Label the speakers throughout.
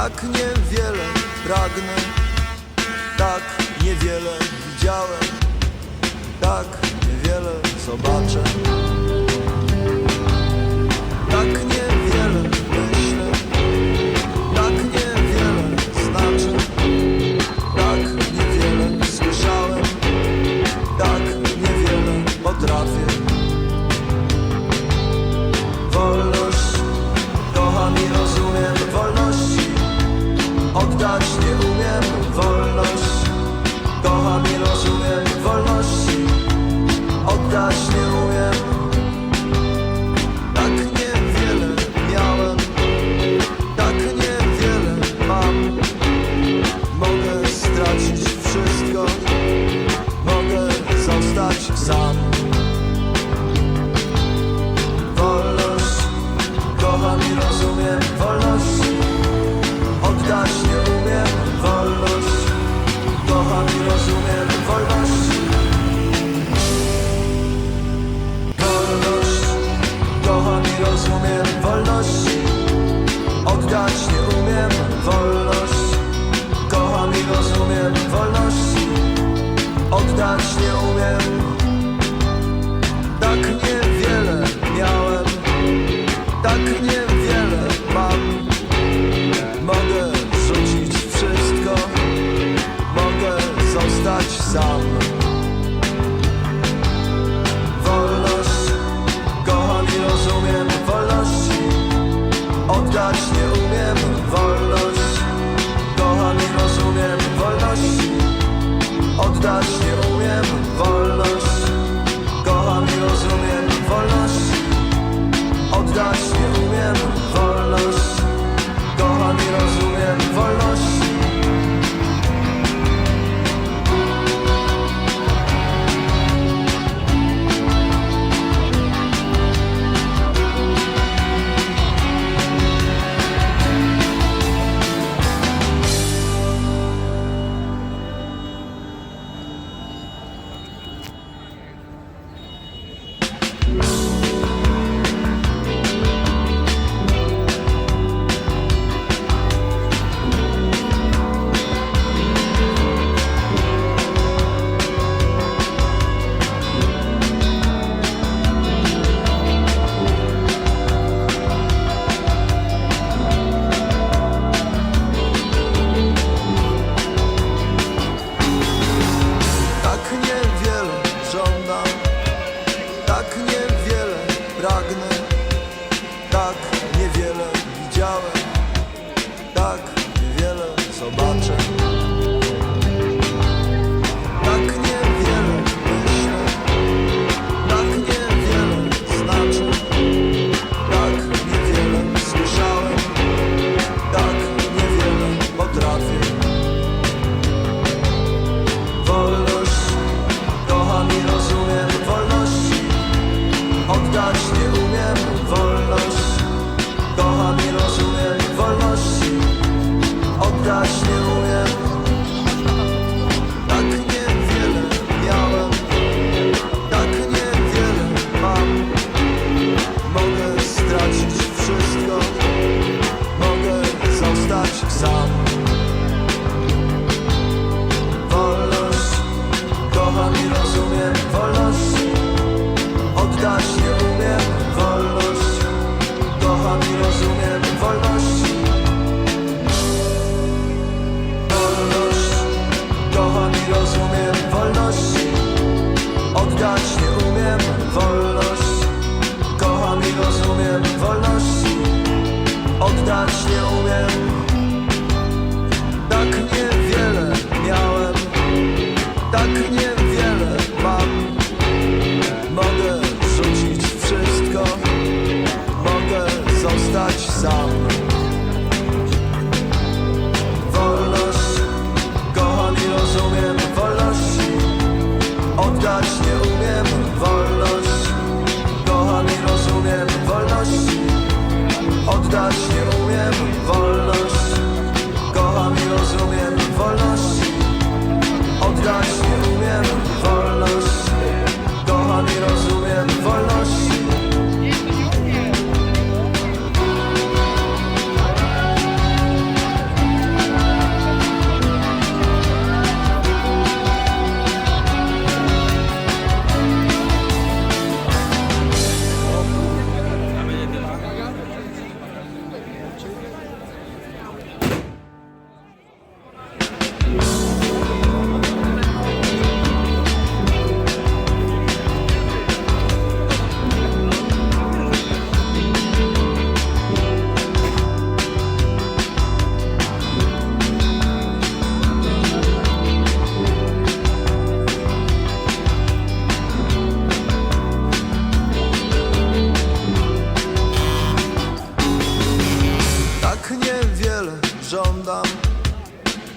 Speaker 1: tak niewiele pragnę, tak niewiele widziałem, tak niewiele zobaczę. żądam.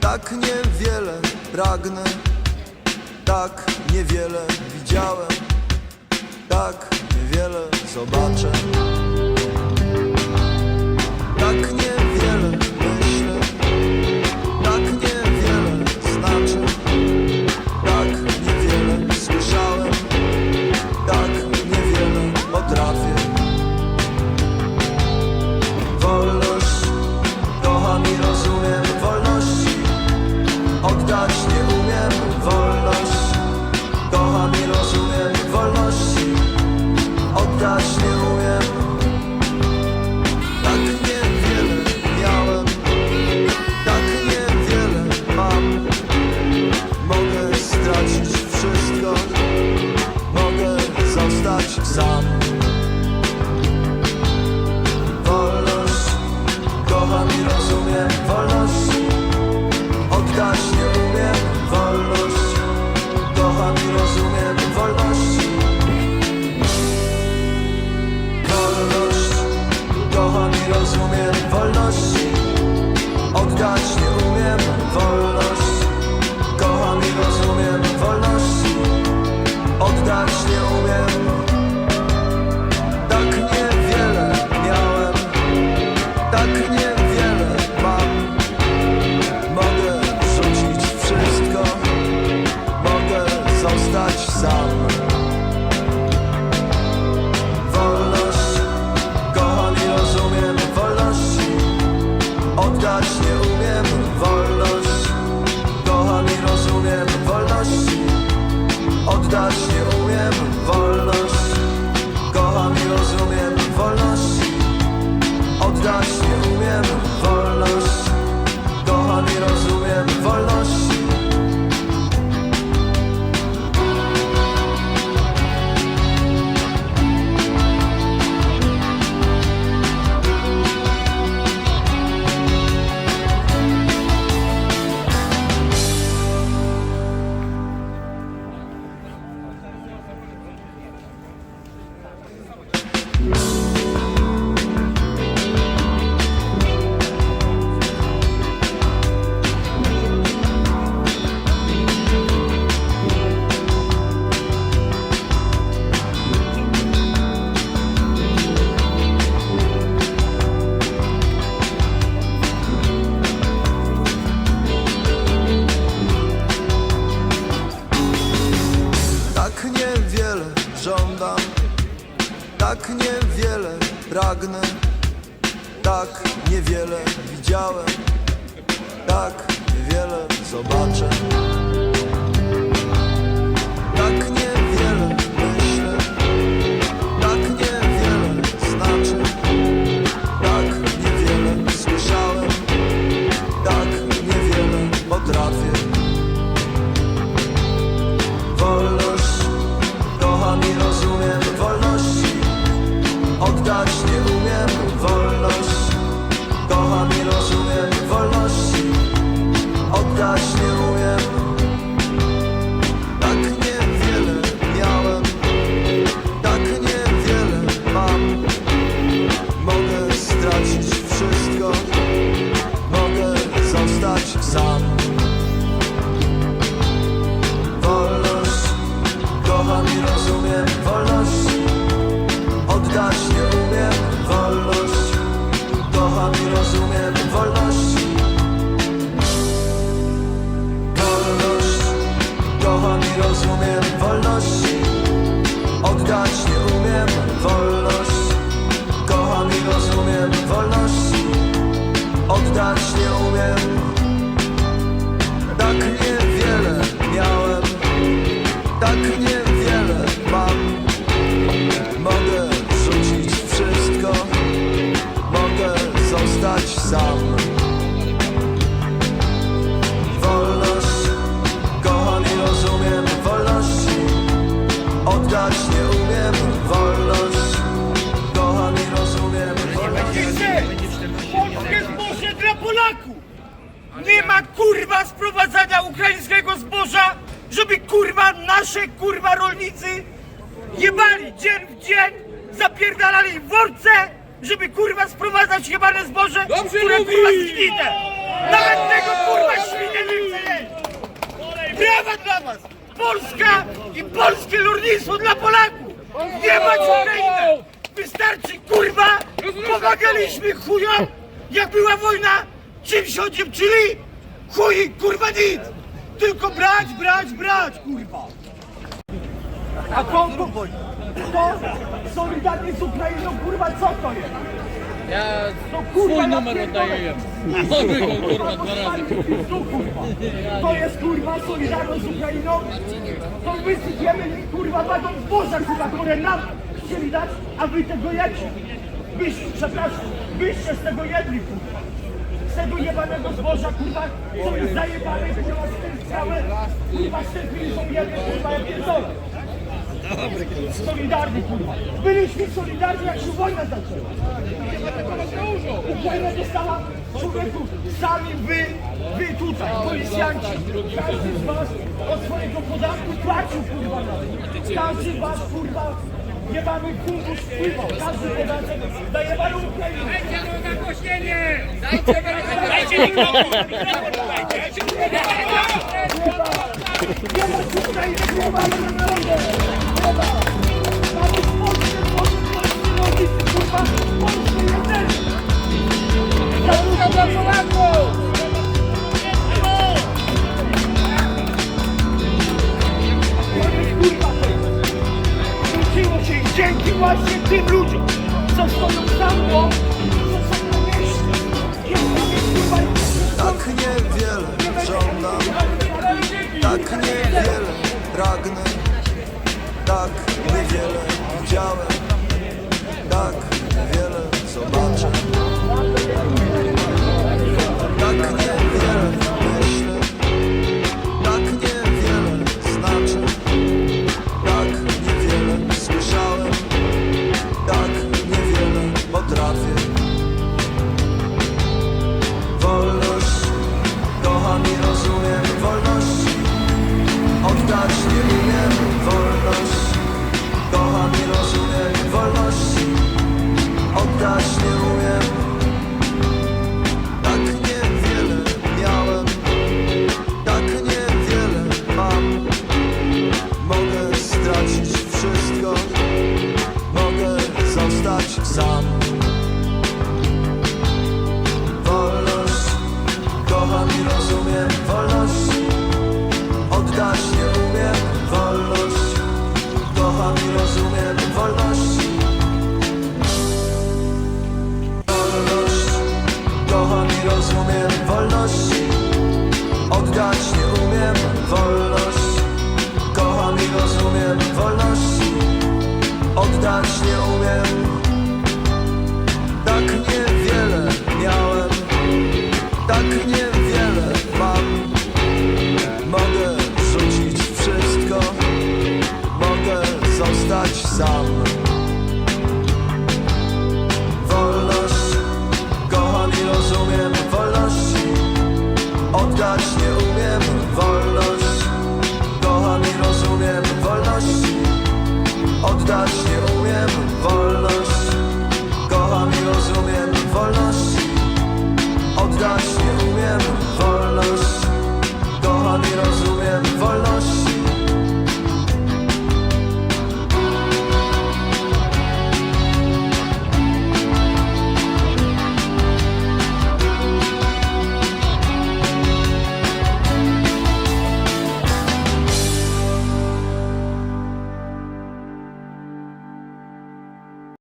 Speaker 1: Tak niewiele pragnę Tak niewiele widziałem Tak niewiele zobaczę. Tak nie Tak żądam. Tak niewiele pragnę Tak niewiele widziałem Tak niewiele zobaczę. Tak niewiele myślę Tak niewiele znaczy Tak niewiele słyszałem Tak niewiele potrafię. Wolność kocham i
Speaker 2: 그냥 żeby kurwa nasze kurwa rolnicy jebali dzień w dzień, zapierdalali w worce,
Speaker 1: żeby kurwa sprowadzać jebane zboże,
Speaker 2: Dobrze
Speaker 1: które
Speaker 2: mówi.
Speaker 1: kurwa zgnite. Nawet tego kurwa świnia nie chce Brawa dla was! Polska i polskie lurnictwo dla Polaków! Nie bać Ukrainy! Wystarczy kurwa! Pomagaliśmy chujom, jak była wojna, czymś odjebczyli, chuj kurwa nic! Tylko brać, brać, brać, kurwa! A to, to, to solidarnie z Ukrainą, kurwa, co to jest?
Speaker 2: Ja
Speaker 1: To kurwa
Speaker 2: swój numer oddaję jemu. Go kurwa dwa razy.
Speaker 1: Kurwa. To jest kurwa solidarność z Ukrainą. To wysypiemy kurwa wagon zboża kurwa, które nam chcieli dać, a wy tego jecie. Byś, przepraszam, byście z tego jedli kurwa. Tego jebanego zboża kurwa, co jest zajebane, kurwa z tym całe, kurwa z tym pilżą jemy kurwa ja pierdolę. Solidarni kurwa. Byliśmy solidarni jak się wojna zaczęła. Ukraina dostała człowieku, sami wy, wy tutaj, policjanci, każdy z was od swojego podatku płacił kurwa na to. Każdy z was kurwa Jebamy kurwów wpływał. Każdy podatek daje panu Ukrainie. Dajcie nagłośnienie! Dajcie Dajcie mikrofon! Mikrofon dajcie! Jebać Ukrainę! Jebamy na narodę! Jebać! Mamy w Polsce, w Polsce, w Za dużo! właśnie tym ludziom, co stoją za mną